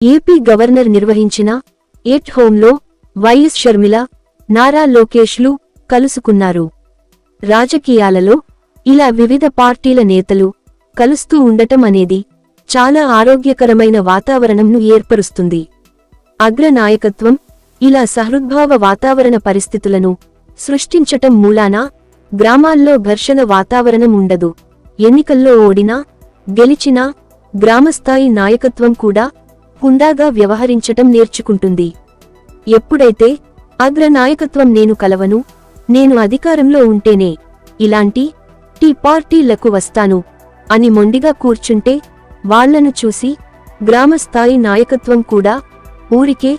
AP governor నిర్వహించిన at హోంలో YS Sharmila Nara లోకేష్లు కలుసుకున్నారు. రాజకీయాలలో ఇలా వివిధ పార్టీల నేతలు కలుస్తూ ఉండటం అనేది చాలా ఆరోగ్యకరమైన వాతావరణంను ఏర్పరుస్తుంది. అగ్ర నాయకత్వం ఇలా సహృద్భావ వాతావరణ పరిస్థితులను సృష్టించటం మూలాన గ్రామాల్లో ఘర్షణ వాతావరణం ఉండదు. ఎన్నికల్లో ఓడినా గెలిచినా గ్రామస్థాయి నాయకత్వం కూడా హుందాగా వ్యవహరించటం నేర్చుకుంటుంది. ఎప్పుడైతే అగ్ర నాయకత్వం నేను కలవను నేను అధికారంలో ఉంటేనే ఇలాంటి టీ పార్టీలకు వస్తాను అని మొండిగా కూర్చుంటే వాళ్ళను చూసి గ్రామస్థాయి నాయకత్వం కూడా ఊరికే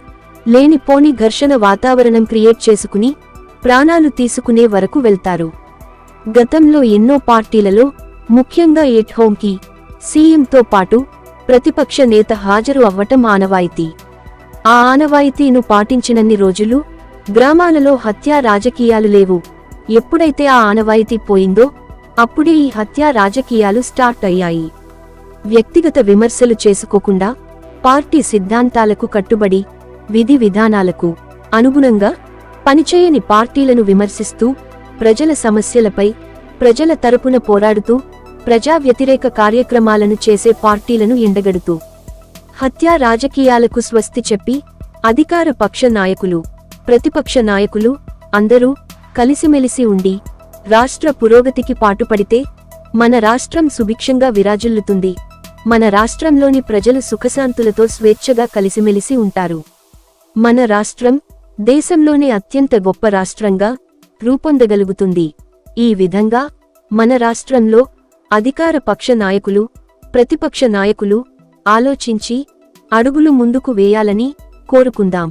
లేనిపోని ఘర్షణ వాతావరణం క్రియేట్ చేసుకుని ప్రాణాలు తీసుకునే వరకు వెళ్తారు. గతంలో ఎన్నో పార్టీలలో ముఖ్యంగా ఎట్ హోంకి సీఎంతో పాటు ప్రతిపక్ష నేత హాజరు అవ్వటం ఆనవాయితీ. ఆ ఆనవాయితీను పాటించినన్ని రోజులు గ్రామాలలో హత్యా రాజకీయాలు లేవు. ఎప్పుడైతే ఆ ఆనవాయితీ పోయిందో అప్పుడే ఈ హత్యా రాజకీయాలు స్టార్ట్ అయ్యాయి. వ్యక్తిగత విమర్శలు చేసుకోకుండా పార్టీ సిద్ధాంతాలకు కట్టుబడి విధి విధానాలకు అనుగుణంగా పనిచేయని పార్టీలను విమర్శిస్తూ ప్రజల సమస్యలపై ప్రజల తరపున పోరాడుతూ ప్రజా వ్యతిరేక కార్యక్రమాలను చేసే పార్టీలను ఎండగడుతూ హత్యా రాజకీయాలకు స్వస్తి చెప్పి అధికార పక్ష నాయకులు ప్రతిపక్ష నాయకులు అందరూ కలిసిమెలిసి ఉండి రాష్ట్ర పురోగతికి పాటుపడితే మన రాష్ట్రం సుభిక్షంగా విరాజిల్లుతుంది. మన రాష్ట్రంలోని ప్రజలు సుఖశాంతులతో స్వేచ్ఛగా కలిసిమెలిసి ఉంటారు. మన రాష్ట్రం దేశంలోనే అత్యంత గొప్ప రాష్ట్రంగా రూపొందగలుగుతుంది. ఈ విధంగా మన రాష్ట్రంలో అధికార పక్ష నాయకులు ప్రతిపక్ష నాయకులు ఆలోచించి అడుగులు ముందుకు వేయాలని కోరుకుందాం.